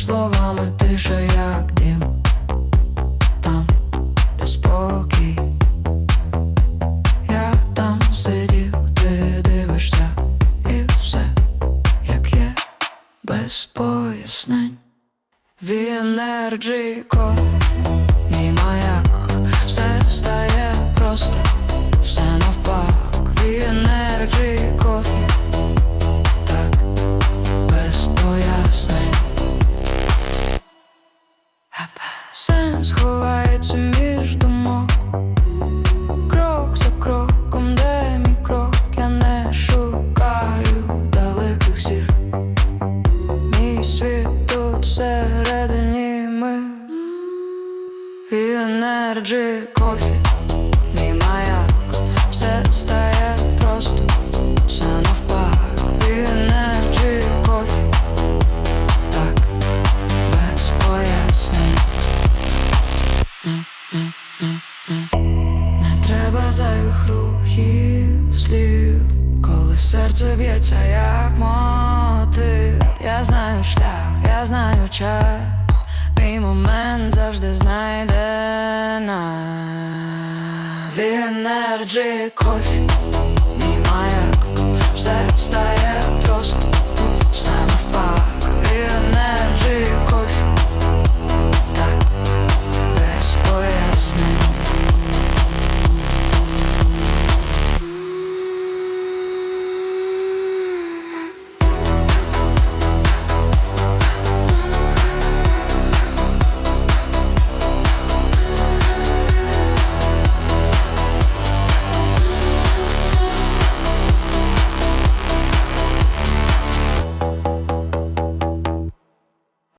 між словами тиша, як дім, там, де спокій, я там сидів, ти дивишся і все, як є без пояснень. в енерджико мій маяк, все стає. Енерджі кофі, мій маяк Все стає просто, все навпак. Енерджі кофі, так, без пояснень. Не треба зайвих рухів, слів, коли серце б'ється як мотив. Я знаю шлях, я знаю час, мій момент завжди знайде нас. Енерджі кофі, мій маяк, все стає просто,